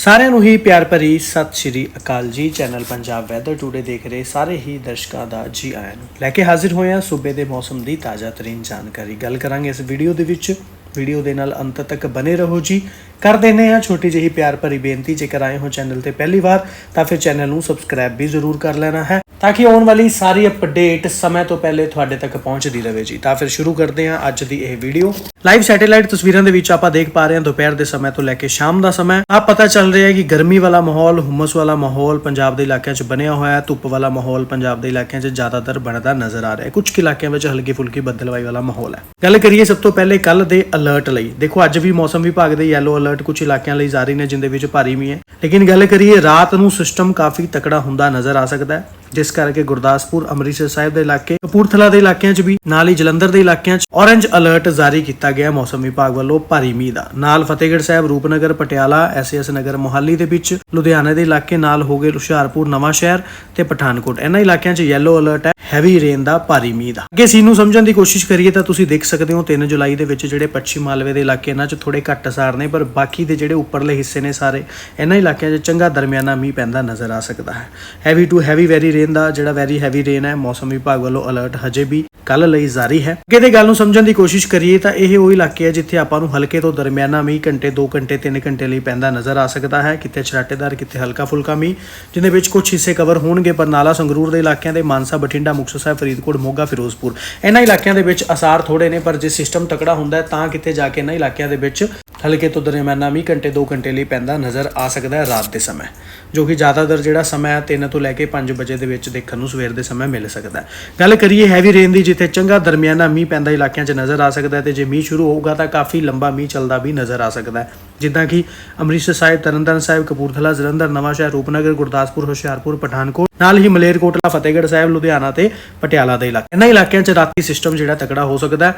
ਸਾਰਿਆਂ ਨੂੰ ਹੀ ਪਿਆਰ ਭਰੀ ਸਤਿ ਸ਼੍ਰੀ ਅਕਾਲ ਜੀ। ਚੈਨਲ ਪੰਜਾਬ ਵੈਦਰ ਟੂਡੇ ਦੇਖ ਰਹੇ ਸਾਰੇ ਹੀ ਦਰਸ਼ਕਾਂ ਦਾ ਜੀ ਆਇਆਂ ਨੂੰ। ਲੈ ਕੇ ਹਾਜ਼ਰ ਹੋਏ ਹਾਂ ਸੂਬੇ ਦੇ ਮੌਸਮ ਦੀ ਤਾਜ਼ਾ ਤਰੀਨ ਜਾਣਕਾਰੀ। ਗੱਲ ਕਰਾਂਗੇ ਇਸ ਵੀਡੀਓ ਦੇ ਵਿੱਚ। ਵੀਡੀਓ ਦੇ ਨਾਲ ਅੰਤ ਤੱਕ ਬਨੇ ਰਹੋ ਜੀ। ਕਰ ਦਿੰਦੇ ਹਾਂ ਛੋਟੀ ਜਿਹੀ ਪਿਆਰ ਭਰੀ ਬੇਨਤੀ। ਜੇਕਰ ਆਏ ਹੋ ਚੈਨਲ ਤੇ ਪਹਿਲੀ ਵਾਰ, ਤਾਂ ਫਿਰ ਚੈਨਲ ਨੂੰ ਸਬਸਕ੍ਰਾਈਬ ਵੀ ਜ਼ਰੂਰ ਕਰ ਲੈਣਾ ਹੈ। ਤਾਂ ਕਿ ਆਉਣ ਵਾਲੀ ਸਾਰੀ ਅਪਡੇਟ ਸਮੇਂ ਤੋਂ ਪਹਿਲੇ ਤੁਹਾਡੇ ਤੱਕ ਪਹੁੰਚਦੀ ਰਹੇ ਜੀ। ਤਾਂ ਫਿਰ ਸ਼ੁਰੂ ਕਰਦੇ ਹਾਂ ਅੱਜ ਦੀ ਇਹ ਵੀਡੀਓ ਲਾਈਵ ਸੈਟੇਲਾਈਟ ਤਸਵੀਰਾਂ ਦੇ ਵਿੱਚ ਆਪਾਂ ਦੇਖ ਪਾ ਰਹੇ ਹਾਂ ਦੁਪਹਿਰ ਦੇ ਸਮੇਂ ਤੋਂ ਲੈ ਕੇ ਸ਼ਾਮ ਦਾ ਸਮਾਂ ਆ ਪਤਾ ਚੱਲ ਰਿਹਾ ਹੈ ਕਿ ਗਰਮੀ ਵਾਲਾ ਮਾਹੌਲ, ਹੁਮਸ ਵਾਲਾ ਮਾਹੌਲ ਪੰਜਾਬ ਦੇ ਇਲਾਕਿਆਂ 'ਚ ਬਣਿਆ ਹੋਇਆ ਹੈ। ਧੁੱਪ ਵਾਲਾ ਮਾਹੌਲ ਪੰਜਾਬ ਦੇ ਇਲਾਕਿਆਂ 'ਚ ਜ਼ਿਆਦਾਤਰ ਬਣਦਾ ਨਜ਼ਰ ਆ ਰਿਹਾ ਹੈ। ਕੁਝ ਇਲਾਕਿਆਂ ਵਿੱਚ ਹਲਕੀ ਫੁਲਕੀ ਬੱਦਲਵਾਈ ਵਾਲਾ ਮਾਹੌਲ ਹੈ। ਗੱਲ ਕਰੀਏ ਸਭ ਤੋਂ ਪਹਿਲੇ ਕੱਲ ਦੇ ਅਲਰਟ ਲਈ। ਦੇਖੋ, ਅੱਜ ਵੀ ਮੌਸਮ ਵਿਭਾਗ ਦੇ ਯੈਲੋ ਅਲਰਟ ਕੁਝ ਇਲਾਕਿਆਂ ਲਈ ਜਾਰੀ ਨੇ, ਜਿੰਦੇ ਵਿੱਚ ਭਾਰੀ ਮੀਂਹ ਹੈ। ਲੇਕਿਨ ਗੱਲ ਕਰੀਏ, ਰਾਤ ਨੂੰ ਸਿਸਟਮ ਕਾਫੀ ਤਕੜਾ ਹੁੰਦਾ ਨਜ਼ਰ ਆ ਸਕਦਾ ਹੈ। ਜਿਸ ਕਰਕੇ ਗੁਰਦਾਸਪੁਰ, ਅੰਮ੍ਰਿਤਸਰ ਸਾਹਿਬ ਦੇ ਇਲਾਕੇ, ਕਪੂਰਥਲਾ ਦੇ ਇਲਾਕਿਆਂ 'ਚ ਵੀ, ਨਾਲ ਹੀ ਜਲੰਧਰ ਦੇ ਇਲਾਕਿਆਂ 'ਚ ਔਰੇਂਜ ਅਲਰਟ ਜਾਰੀ ਕੀਤਾ ਗਿਆ ਮੌਸਮ ਵਿਭਾਗ ਵੱਲੋਂ ਭਾਰੀ ਮੀਂਹ ਦਾ। ਨਾਲ ਫਤਿਹਗੜ੍ਹ ਸਾਹਿਬ, ਰੂਪਨਗਰ, ਪਟਿਆਲਾ ਐਸਐਸ ਨਗਰ ਮੋਹਾਲੀ ਦੇ ਵਿੱਚ, ਲੁਧਿਆਣਾ ਦੇ ਇਲਾਕੇ ਨਾਲ ਹੋ ਗਏ ਹੁਸ਼ਿਆਰਪੁਰ ਨਵਾਂ ਸ਼ਹਿਰ ਤੇ ਪਠਾਨਕੋਟ। ਇਹਨਾਂ ਇਲਾਕਿਆਂ 'ਚ ਯੈਲੋ ਅਲਰਟ ਹੈ। ਹੈਵੀ ਰੇਨ ਦਾ ਭਾਰੀ ਮੀਂਹ ਦਾ। ਅੱਗੇ ਸੀ ਨੂੰ ਸਮਝਣ ਦੀ ਕੋਸ਼ਿਸ਼ ਕਰੀਏ ਤਾਂ ਤੁਸੀਂ ਦੇਖ ਸਕਦੇ ਹੋ 3 ਜੁਲਾਈ ਦੇ ਵਿੱਚ ਜਿਹੜੇ ਪੱਛਮੀ ਮਾਲਵੇ ਦੇ ਇਲਾਕੇ ਇਹਨਾਂ 'ਚ ਥੋੜੇ ਘੱਟ ਅਸਾਰ ਨੇ, ਪਰ ਬਾਕੀ ਦੇ ਜਿਹੜੇ ਉੱਪਰਲੇ ਹਿੱਸੇ ਨੇ ਸਾਰੇ, ਇਹਨਾਂ ਇਲਾਕਿਆਂ 'ਚ ਚੰਗਾ ਦਰਮਿਆਨਾ ਮੀਂਹ ਪੈਂਦਾ ਨਜ਼ਰ ਆ ਸਕਦਾ ਹੈ। Heavy to heavy very rain ਦਾ ਜਿਹੜਾ ਵੈਰੀ ਹੈਵੀ ਰੇਨ ਹੈ, ਮੌਸਮ ਵਿਭਾਗ ਵੱਲੋਂ ਅਲਰਟ ਹਜੇ ਵੀ ਕੱਲ ਲਈ ਜਾਰੀ ਹੈ। ਅੱਗੇ ਦੇ ਗੱਲ ਨੂੰ ਸਮਝਣ ਦੀ ਕੋਸ਼ਿਸ਼ ਕਰੀਏ ਤਾਂ ਇਹ ਉਹ ਇਲਾਕੇ ਹੈ ਜਿੱਥੇ ਆਪਾਂ ਨੂੰ ਹਲਕੇ ਤੋਂ ਦਰਮਿਆਨਾ ਮੀਂਹ ਘੰਟੇ 2 ਘੰਟੇ 3 ਘੰਟੇ ਲਈ ਪੈਂਦਾ ਨਜ਼ਰ ਆ ਸਕਦਾ ਹੈ। ਕਿਤੇ ਛਰਾਟੇਦਾਰ ਕਿਤੇ ਹਲਕਾ ਫੁਲਕਾ ਮੀਂਹ, ਜਿੰਦੇ ਵਿੱਚ ਕੁਝ ਹਿੱਸੇ ਕਵਰ ਹੋਣਗੇ, ਪਰ ਨਾਲਾ ਸੰਗਰੂਰ ਦੇ ਇਲਾਕਿਆਂ ਦੇ ਮਾਨਸਾ, ਬਠਿੰਡਾ ਮੁਕਤਸਰ ਸਾਹਿਬ, ਫਰੀਦਕੋਟ, ਮੋਗਾ, ਫਿਰੋਜ਼ਪੁਰ। ਇਹਨਾਂ ਇਲਾਕਿਆਂ ਦੇ ਵਿੱਚ ਅਸਾਰ ਥੋੜੇ ਨੇ, ਪਰ ਜੇ ਸਿਸਟਮ ਤਕੜਾ ਹੁੰਦਾ ਤਾਂ ਕਿਤੇ ਜਾ ਕੇ ਇਹਨਾਂ ਇਲਾਕਿਆਂ ਦੇ ਵਿੱਚ ਹਲਕੇ ਤੋਂ ਦਰਮਿਆਨਾ ਮੀਂਹ ਘੰਟੇ 2 ਘੰਟੇ ਲਈ ਪੈਂਦਾ ਨਜ਼ਰ ਆ ਸਕਦਾ ਹੈ ਰਾਤ ਦੇ ਸਮੇਂ, ਜੋ ਕਿ ਜ਼ਿਆਦਾਤਰ ਜਿਹੜਾ ਸਮਾਂ ਹੈ 3 ਤੋਂ ਲੈ ਕੇ 5 ਵਜੇ ਦੇ ਵਿੱਚ ਦੇਖਣ ਨੂੰ ਸਵੇਰ ਦੇ ਸਮੇਂ ਮਿਲ ਸਕਦਾ ਹੈ। ਗੱਲ ਕਰੀਏ ਹੈਵੀ ਰੇਨ ਦੀ, ਜਿੱਥੇ ਚੰਗਾ ਦਰਮਿਆਨਾ ਮੀਂਹ ਪੈਂਦਾ ਇਲਾਕਿਆਂ 'ਚ ਨਜ਼ਰ ਆ ਸਕਦਾ ਹੈ, ਤੇ ਜੇ ਮੀਂਹ ਸ਼ੁਰੂ ਹੋਊਗਾ, ਤਾਂ ਕਾਫੀ ਲੰਬਾ ਮੀਂਹ ਚੱਲਦਾ ਵੀ ਨਜ਼ਰ ਆ ਸਕਦਾ ਹੈ। ਜਿੱਦਾਂ ਕਿ ਅੰਮ੍ਰਿਤਸਰ ਸਾਹਿਬ, ਤਰਨਤਾਰਨ ਸਾਹਿਬ, ਕਪੂਰਥਲਾ, ਜਲੰਧਰ, ਨਵਾਂਸ਼ਹਿਰ, ਰੂਪਨਗਰ, ਗੁਰਦਾਸਪੁਰ, ਹੁਸ਼ਿਆਰਪੁਰ, ਪਠਾਨਕੋਟ, ਨਾਲ ਹੀ ਮਲੇਰਕੋਟਲਾ, ਫਤਿਹਗੜ੍ਹ ਸਾਹਿਬ, ਲੁਧਿਆਣਾ ਤੇ ਪਟਿਆਲਾ ਦੇ ਇਲਾਕੇ। ਇਹਨਾਂ ਇਲਾਕਿਆਂ 'ਚ ਰਾਤੀ ਸਿਸਟਮ ਜਿਹੜਾ ਤਕੜਾ ਹੋ ਸਕਦਾ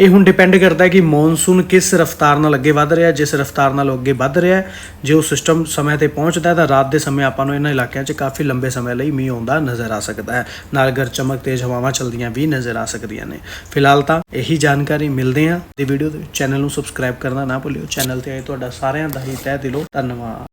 ਇਹ ਹੁਣ ਡਿਪੈਂਡ ਕਰਦਾ ਹੈ ਕਿ ਮੌਨਸੂਨ ਕਿਸ ਰਫ਼ਤਾਰ ਨਾਲ ਅੱਗੇ ਵੱਧ ਰਿਹਾ, ਜਿਸ ਰਫ਼ਤਾਰ ਨਾਲ ਅੱਗੇ ਵੱਧ ਰਿਹਾ ਜੇ ਉਹ ਸਿਸਟਮ ਸਮੇਂ ਤੇ ਪਹੁੰਚਦਾ ਤਾਂ ਰਾਤ ਦੇ ਸਮੇਂ ਆਪਾਂ ਨੂੰ ਇਹਨਾਂ ਇਲਾਕਿਆਂ 'ਚ ਕਾਫੀ ਲੰਬੇ ਸਮੇਂ ਲਈ ਮੀਂਹ ਆਉਂਦਾ ਨਜ਼ਰ ਆ ਸਕਦਾ ਹੈ। ਨਾਲ ਗਰ ਚਮਕ, ਤੇਜ਼ ਹਵਾਵਾਂ ਚੱਲਦੀਆਂ ਵੀ ਨਜ਼ਰ ਆ ਸਕਦੀਆਂ ਨੇ। ਫਿਲਹਾਲ ਤਾਂ ਇਹੀ ਜਾਣਕਾਰੀ ਮਿਲਦੇ ਹਾਂ। ਤੇ ਵੀਡੀਓ ਦੇ ਚੈਨਲ ਨੂੰ ਸਬਸਕ੍ਰਾਈਬ ਕਰਨਾ ਨਾ ਭੁੱਲਿਓ। ਚੈਨਲ ਤੇ ਆਏ ਤੁਹਾਡਾ ਤੁਹਾਡਾ ਸਾਰਿਆਂ ਦਾ ਹੀ ਤਹਿ ਦਿਲੋਂ ਧੰਨਵਾਦ।